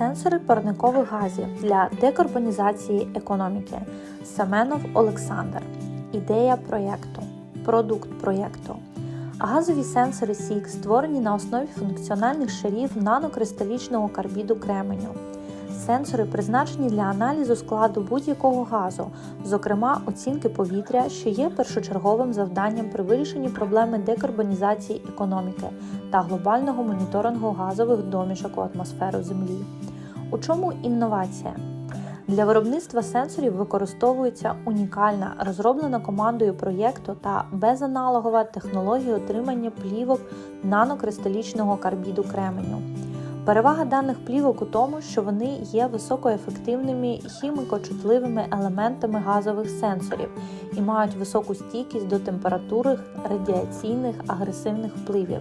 Сенсори парникових газів для декарбонізації економіки. Семенов Олександр. Ідея проєкту. Продукт проєкту. Газові сенсори SIG створені на основі функціональних шарів нанокристалічного карбіду кременю. Сенсори призначені для аналізу складу будь-якого газу, зокрема оцінки повітря, що є першочерговим завданням при вирішенні проблеми декарбонізації економіки та глобального моніторингу газових домішок у атмосферу Землі. У чому інновація? Для виробництва сенсорів використовується унікальна, розроблена командою проєкту та безаналогова технологія отримання плівок нанокристалічного карбіду кременю. Перевага даних плівок у тому, що вони є високоефективними хімікочутливими елементами газових сенсорів і мають високу стійкість до температури радіаційних агресивних впливів,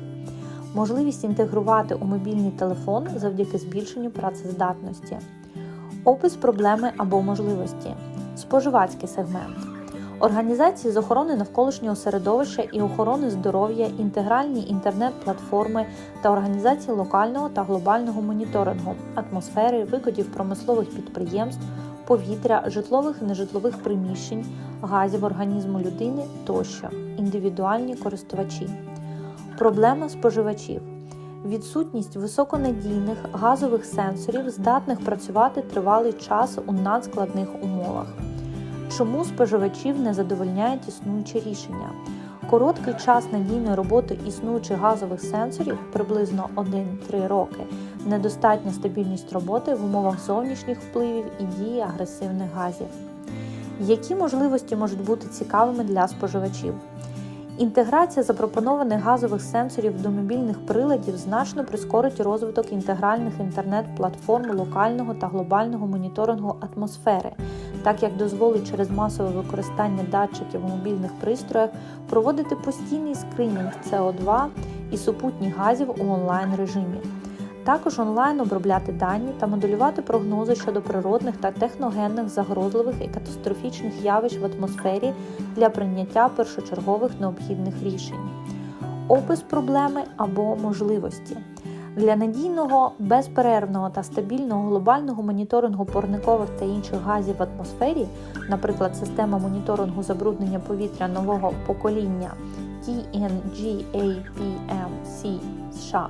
можливість інтегрувати у мобільний телефон завдяки збільшенню працездатності, опис проблеми або можливості, споживацький сегмент. Організації з охорони навколишнього середовища і охорони здоров'я, інтегральні інтернет-платформи та організації локального та глобального моніторингу, атмосфери, викидів промислових підприємств, повітря, житлових і нежитлових приміщень, газів організму людини тощо, індивідуальні користувачі. Проблема споживачів. Відсутність високонадійних газових сенсорів, здатних працювати тривалий час у надскладних умовах. Чому споживачів не задовольняють існуючі рішення? Короткий час надійної роботи існуючих газових сенсорів приблизно 1-3 роки, недостатня стабільність роботи в умовах зовнішніх впливів і дії агресивних газів. Які можливості можуть бути цікавими для споживачів? Інтеграція запропонованих газових сенсорів до мобільних приладів значно прискорить розвиток інтегральних інтернет-платформ локального та глобального моніторингу атмосфери, так як дозволить через масове використання датчиків у мобільних пристроях проводити постійний скринінг СО2 і супутніх газів у онлайн режимі. Також онлайн обробляти дані та моделювати прогнози щодо природних та техногенних загрозливих і катастрофічних явищ в атмосфері для прийняття першочергових необхідних рішень, опис проблеми або можливості. Для надійного, безперервного та стабільного глобального моніторингу парникових та інших газів в атмосфері, наприклад, система моніторингу забруднення повітря нового покоління TNGAPM-C США,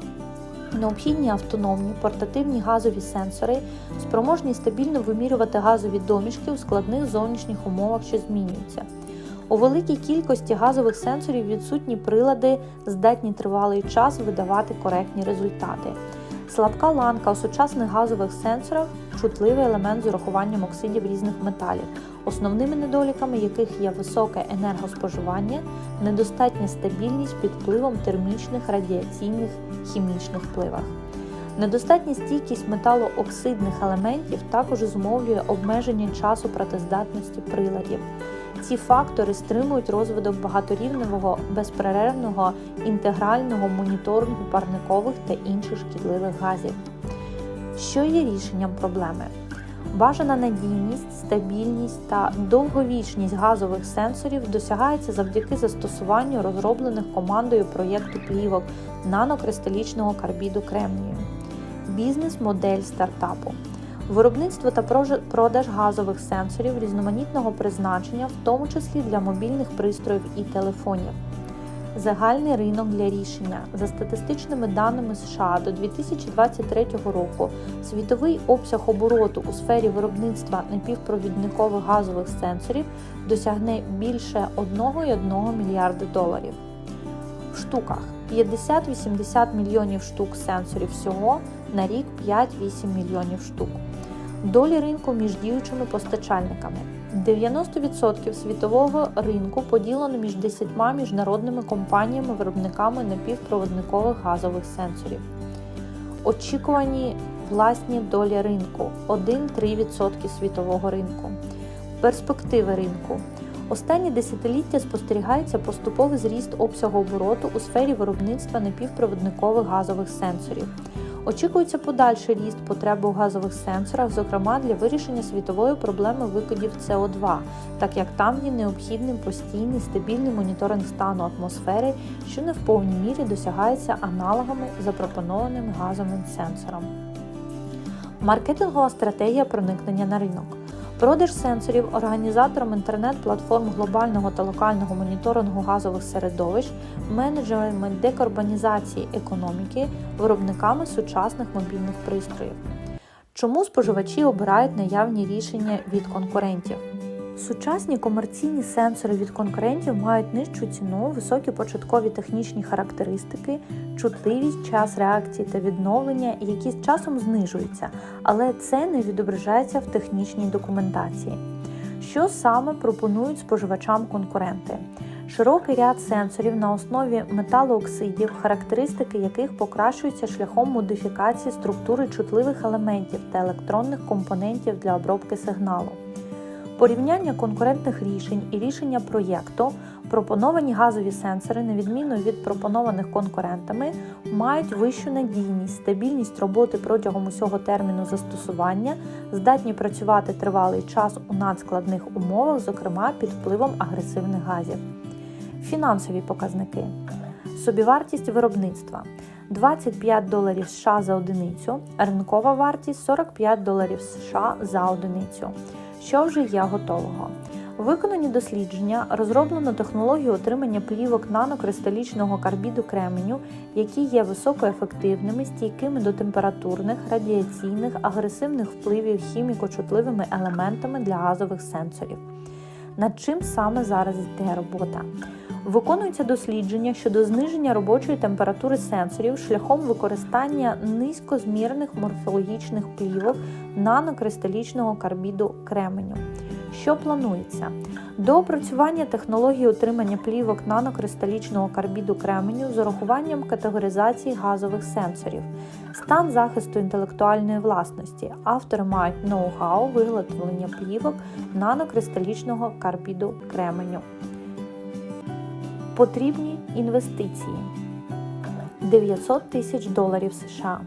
необхідні автономні портативні газові сенсори, спроможні стабільно вимірювати газові домішки у складних зовнішніх умовах, що змінюються. У великій кількості газових сенсорів відсутні прилади, здатні тривалий час видавати коректні результати. Слабка ланка у сучасних газових сенсорах чутливий елемент з урахуванням оксидів різних металів, основними недоліками яких є високе енергоспоживання, недостатня стабільність під впливом термічних, радіаційних, хімічних впливах. Недостатня стійкість металооксидних елементів також зумовлює обмеження часу працездатності приладів. Ці фактори стримують розвиток багаторівневого, безперервного інтегрального моніторингу парникових та інших шкідливих газів. Що є рішенням проблеми? Бажана надійність, стабільність та довговічність газових сенсорів досягається завдяки застосуванню розроблених командою проєкту плівок нанокристалічного карбіду кремнію. Бізнес-модель стартапу. Виробництво та продаж газових сенсорів різноманітного призначення, в тому числі для мобільних пристроїв і телефонів. Загальний ринок для рішення за статистичними даними США до 2023 року світовий обсяг обороту у сфері виробництва напівпровідникових газових сенсорів досягне більше 1,1 мільярда доларів. В штуках 50-80 мільйонів штук сенсорів всього на рік 5-8 мільйонів штук. Долі ринку між діючими постачальниками. 90% світового ринку поділено між 10 міжнародними компаніями-виробниками напівпроводникових газових сенсорів. Очікувані власні долі ринку 1-3% світового ринку. Перспективи ринку. Останні десятиліття спостерігається поступовий зріст обсягу обороту у сфері виробництва напівпроводникових газових сенсорів. Очікується подальший ріст потреби у газових сенсорах, зокрема для вирішення світової проблеми викидів СО2, так як там є необхідним постійний стабільний моніторинг стану атмосфери, що не в повній мірі досягається аналогами запропонованим газовим сенсором. маркетингова стратегія проникнення на ринок. Продаж сенсорів організаторам інтернет-платформ глобального та локального моніторингу газових середовищ, менеджерами декарбонізації економіки, виробниками сучасних мобільних пристроїв. Чому споживачі обирають наявні рішення від конкурентів? Сучасні комерційні сенсори від конкурентів мають нижчу ціну, високі початкові технічні характеристики, чутливість, час реакції та відновлення, які з часом знижуються, але це не відображається в технічній документації. Що саме пропонують споживачам конкуренти? Широкий ряд сенсорів на основі металооксидів, характеристики яких покращуються шляхом модифікації структури чутливих елементів та електронних компонентів для обробки сигналу. Порівняння конкурентних рішень і рішення проєкту, пропоновані газові сенсори, на відміну від пропонованих конкурентами, мають вищу надійність, стабільність роботи протягом усього терміну застосування, здатні працювати тривалий час у надскладних умовах, зокрема під впливом агресивних газів. Фінансові показники. Собівартість виробництва 25 доларів США за одиницю, ринкова вартість 45 доларів США за одиницю. Що вже є готового? Виконані дослідження розроблено технологію отримання плівок нанокристалічного карбіду кременю, які є високоефективними, стійкими до температурних, радіаційних, агресивних впливів хіміко-чутливими елементами для газових сенсорів. Над чим саме зараз йде робота? Виконується дослідження щодо зниження робочої температури сенсорів шляхом використання низькозмірних морфологічних плівок нанокристалічного карбіду кременю. Що планується? До опрацювання технології отримання плівок нанокристалічного карбіду кременю з урахуванням категоризації газових сенсорів, стан захисту інтелектуальної власності. Автори мають ноу-хау виготовлення плівок нанокристалічного карбіду кременю. Потрібні інвестиції 900 тисяч доларів США.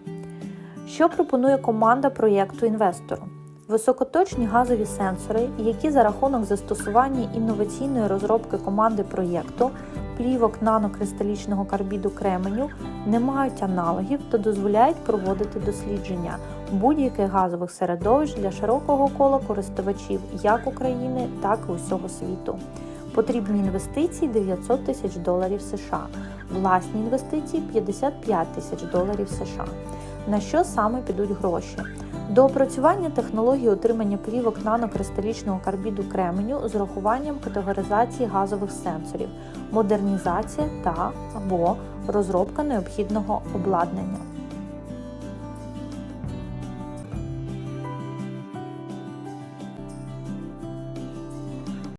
Що пропонує команда проєкту інвестору? Високоточні газові сенсори, які за рахунок застосування інноваційної розробки команди проєкту плівок нанокристалічного карбіду кременю не мають аналогів та дозволяють проводити дослідження будь-яких газових середовищ для широкого кола користувачів як України, так і усього світу. Потрібні інвестиції 900 тисяч доларів США, власні інвестиції 55 тисяч доларів США. На що саме підуть гроші? До опрацювання технології отримання плівок нанокристалічного карбіду кременю з урахуванням категоризації газових сенсорів, модернізація та або розробка необхідного обладнання.